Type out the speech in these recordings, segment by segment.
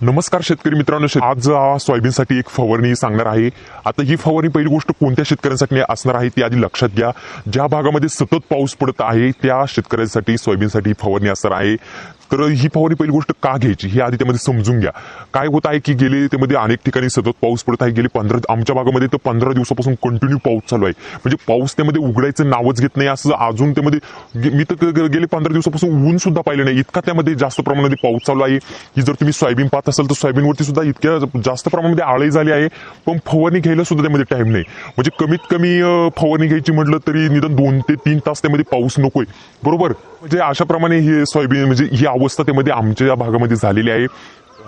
नमस्कार शेतकरी मित्रांनो आज सोयाबीनसाठी एक फवारणी सांगणार आहे. आता ही फवारणी पहिली गोष्ट कोणत्या शेतकऱ्यांसाठी असणार आहे ती आधी लक्षात घ्या. ज्या भागामध्ये सतत पाऊस पडत आहे त्या शेतकऱ्यांसाठी सोयाबीनसाठी फवारणी असणार आहे. तर ही फवारणी पहिली गोष्ट का घ्यायची? हे आधी त्यामध्ये समजून घ्या. काय होत आहे की गेले त्यामध्ये अनेक ठिकाणी सतत पाऊस पडत आहे. गेले पंधरा आमच्या भागामध्ये तर पंधरा दिवसापासून कंटिन्यू पाऊस चालू आहे. म्हणजे पाऊस त्यामध्ये उघडायचं नावच घेत नाही असं अजून त्यामध्ये गे- मी तर गेले पंधरा दिवसापासून ऊन सुद्धा पाहिलं नाही. इतका त्यामध्ये जास्त प्रमाणामध्ये पाऊस चालू आहे. ही जर तुम्ही सोयाबीन पाहत असाल तर सोयाबीनवरती सुद्धा इतक्या जास्त प्रमाणामध्ये आळी झाली आहे. पण फवारणी घ्यायला सुद्धा त्यामध्ये टाइम नाही. म्हणजे कमीत कमी फवारणी घ्यायची म्हटलं तरी निदान दोन ते तीन तास त्यामध्ये पाऊस नकोय. बरोबर? म्हणजे अशा प्रमाणे सोयाबीन म्हणजे ही अवस्था त्यामध्ये आमच्या या भागामध्ये झालेली आहे.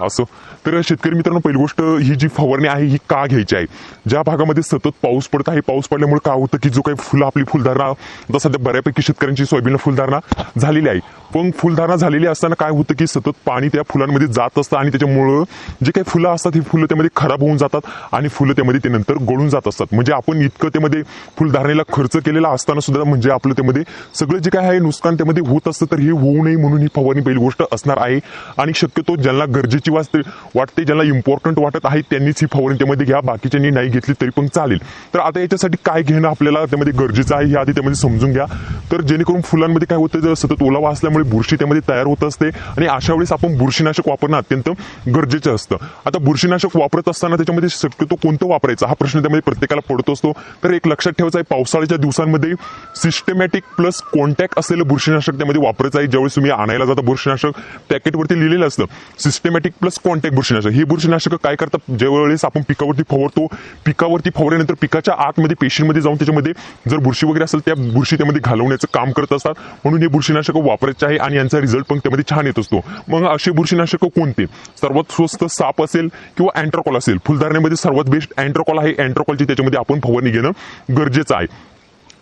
असं. तर शेतकरी मित्रांनो पहिली गोष्ट ही जी फवारणी आहे ही का घ्यायची आहे? ज्या भागामध्ये सतत पाऊस पडत आहे पाऊस पडल्यामुळे काय होतं की जो काही फुलं आपली फुलधारणा आता सध्या बऱ्यापैकी शेतकऱ्यांची सोयाबीन फुलधारणा झालेली आहे. पण फुलधारणा झालेली असताना काय होतं की सतत पाणी त्या फुलांमध्ये जात असतं आणि त्याच्यामुळं जे काही फुलं असतात ही फुलं त्यामध्ये खराब होऊन जातात आणि फुलं त्यामध्ये ते नंतर गळून जात असतात. म्हणजे आपण इतकं त्यामध्ये फुलधारणेला खर्च केलेला असताना सुद्धा म्हणजे आपलं त्यामध्ये सगळं जे काय आहे नुकसान त्यामध्ये होत असतं तर हे होऊ नये म्हणून ही फवारणी पहिली गोष्ट असणार आहे. आणि शक्यतो ज्यांना गरजेची वाचते वाटते ज्यांना इम्पॉर्टंट वाटत आहे त्यांनीच ही फवारणी त्यामध्ये घ्या. बाकीच्यांनी नाही घेतली तरी पण चालेल. तर आता याच्यासाठी काय घेणं आपल्याला त्यामध्ये गरजेचं आहे हे आधी त्यामध्ये समजून घ्या. तर जेणेकरून फुलांमध्ये काय होतं जर सतत ओलावा असल्यामुळे बुरशी त्यामध्ये तयार होत असते आणि अशा वेळेस आपण बुरशीनाशक वापरणं अत्यंत गरजेचं असतं. आता बुरशीनाशक वापरत असताना त्याच्यामध्ये शक्यतो कोणतं वापरायचं? हा प्रश्न त्यामध्ये प्रत्येकाला पडत असतो. तर एक लक्षात ठेवायचा आहे पावसाळ्याच्या दिवसांमध्ये सिस्टमॅटिक प्लस कॉन्टॅक्ट असलेलं बुरशीनाशक त्यामध्ये वापरायचं आहे. ज्यावेळेस तुम्ही आणायला जाता बुरशीनाशक पॅकेटवरती लिहिलेलं असतं सिस्टमॅटिक प्लस कॉन्टॅक्ट बुरशीनाशक. हे बुरशीनाशक काय करतात? ज्यावेळेस आपण पिकावरती फवारतो पिकावरती फवारल्यानंतर पिकाच्या आतमध्ये पेशींमध्ये जाऊन त्याच्यामध्ये जर बुरशी वगैरे असेल त्या बुरशी त्यामध्ये घालवण्याचं काम करत असतात. म्हणून हे बुरशीनाशक वापरायचे आहे आणि यांचा रिझल्ट पण त्यामध्ये छान येत असतो. मग असे बुरशीनाशक कोणते? सर्वात स्वस्त साप असेल किंवा अँट्रोकॉल असेल? फुलधारण्यामध्ये सर्वात बेस्ट अँट्रोकॉल आहे. अँट्रोकॉलची त्याच्यामध्ये आपण फवारणी घेणं गरजेचं आहे.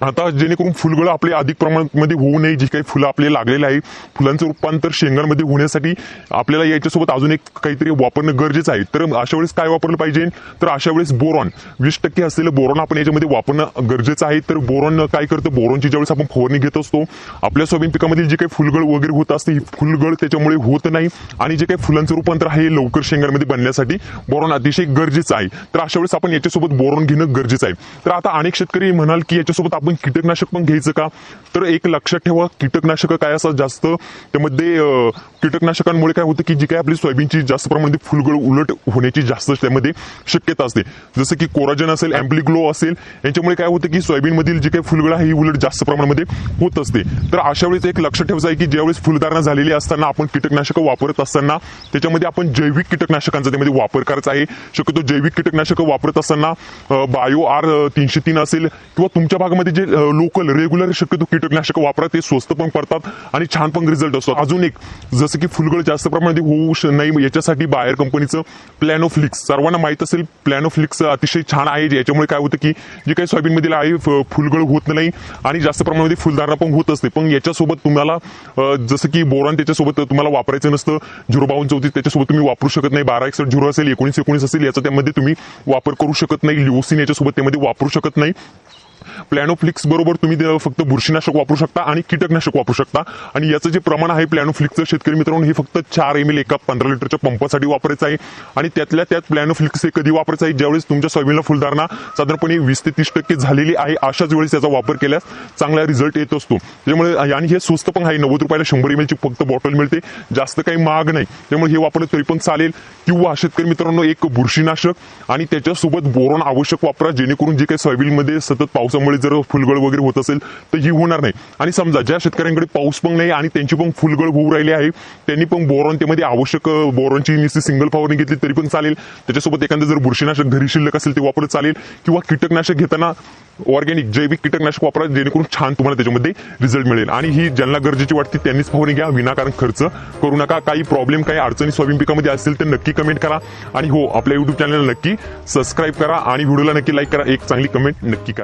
आता जेणेकरून फुलगळं आपले अधिक प्रमाणामध्ये होऊ नये जी काही फुलं आपले लागलेली आहे फुलांचं रूपांतर शेंगांमध्ये होण्यासाठी आपल्याला याच्यासोबत अजून एक काहीतरी वापरणं गरजेचं आहे. तर अशा वेळेस काय वापरलं पाहिजे? तर अशा वेळेस बोरॉन. वीस टक्के असलेलं बोरॉन आपण याच्यामध्ये वापरणं गरजेचं आहे. तर बोरॉन काय करतं? बोरॉनची ज्यावेळेस आपण फवारणी घेत असतो आपल्या सोयाबीन पिकामधील जे काही फुलगळ वगैरे होत असते ही फुलगळ त्याच्यामुळे होत नाही आणि जे काही फुलांचं रूपांतर आहे हे लवकर शेंगांमध्ये बनण्यासाठी बोरॉन अतिशय गरजेचं आहे. तर अशा वेळेस आपण याच्यासोबत बोरॉन घेणं गरजेचं आहे. तर आता अनेक शेतकरी म्हणाल की याच्यासोबत आपण कीटकनाशक पण घ्यायचं का? तर एक लक्षात ठेवा कीटकनाशक काय असतात जास्त? त्यामध्ये कीटकनाशकांमुळे काय होतं की जी काय आपली सोयाबीनची जास्त प्रमाणात फुलगळ उलट होण्याची जास्त त्यामध्ये शक्यता असते. जसं की कोराजन असेल अँप्लिग्लो असेल यांच्यामुळे काय होतं की सोयाबीनमधील जी काही फुलगळ आहे ही उलट जास्त प्रमाणामध्ये होत असते. तर अशा वेळेस एक लक्षात ठेवायचं आहे की ज्यावेळेस फुलधारणा झालेली असताना आपण कीटकनाशकं वापरत असताना त्याच्यामध्ये आपण जैविक कीटकनाशकांचा त्यामध्ये वापर करायचा आहे. शक्यतो जैविक कीटकनाशकं वापरत असताना बायो आर तीनशे तीन असेल किंवा तुमच्या भागामध्ये जे लोकल रेग्युलर शक्यतो कीटकनाशक वापरा ते स्वस्त पण पडतात आणि छान पण रिझल्ट असतो अजून एक जसं की फुलगळ जास्त प्रमाणात होऊ श- नाही याच्यासाठी बाहेर कंपनीचं प्लॅनोफ्लिक्स सर्वांना माहीत असेल प्लॅनोफ्लिक्स अतिशय छान आहे. याच्यामुळे काय होतं की जे काही सोयाबीनमधील आहे फ- फुलगळ होत नाही आणि जास्त प्रमाणामध्ये फुलधारणा पण होत असते. पण याच्यासोबत तुम्हाला जसं की बोरॉन त्याच्यासोबत तुम्हाला वापरायचं नसतं झिरो बावन्न चौतीस त्याच्यासोबत तुम्ही वापरू शकत नाही. बारा एकसठ झिरो असेल एकोणीस एकोणीस असेल याचा त्यामध्ये तुम्ही वापर करू शकत नाही. लिओसिन याच्यासोबत त्यामध्ये वापरू शकत नाही. प्लॅनोफ्लिक्स बरोबर तुम्ही फक्त बुरशीनाशक वापरू शकता आणि कीटकनाशक वापरू शकता. आणि याचं जे प्रमाण आहे प्लॅनोफ्लिक्सचं शेतकरी मित्रांनो हे फक्त चार एम एल एका पंधरा लिटरच्या पंपासाठी वापरायचं आहे. आणि त्यातल्या त्यात प्लॅनोफ्लिक्स हे कधी वापरायचं आहे? ज्यावेळेस तुमच्या सोयाबीनला फुलधारणा साधारणपणे वीस ते तीस टक्के झालेली आहे अशाच वेळेस याचा वापर केल्यास चांगला रिझल्ट येत असतो. त्यामुळे आणि हे स्वस्त पण आहे नव्वद रुपयाला शंभर एम एलची फक्त बॉटल मिळते. जास्त काही महाग नाही. त्यामुळे हे वापरलं तरी पण चालेल. किंवा शेतकरी मित्रांनो एक बुरशीनाशक आणि त्याच्यासोबत बोरॉन आवश्यक वापरा जेणेकरून जे काही सोयाबीनमध्ये सतत पावसामुळे जर फुलगळ वगैरे होत असेल तर ही होणार नाही. आणि समजा ज्या शेतकऱ्यांकडे पाऊस पण नाही आणि त्यांची पण फुलगळ होऊ राहिली आहे त्यांनी पण बोरॉन त्यामध्ये आवश्यक बोरॉनची निस्ती सिंगल फवारणी घेतली तरी पण चालेल. त्याच्यासोबत एखादं जर बुरशीनाशक घरी शिल्लक असेल ते वापरत चालेल. किंवा कीटकनाशक घेताना ऑर्गॅनिक जैविक कीटकनाशक वापरा जेणेकरून छान तुम्हाला त्याच्यामध्ये रिझल्ट मिळेल. आणि ही ज्यांना गरजेची वाटते त्यांनीच फवारणी घ्या विनाकारण खर्च करू नका. काही प्रॉब्लेम काही अडचणी सोयाबीन पिकामध्ये असतील तर नक्की कमेंट करा. आणि हो आपल्या युट्यूब चॅनलला नक्की सबस्क्राईब करा आणि व्हिडिओला नक्की लाईक करा. एक चांगली कमेंट नक्की करा.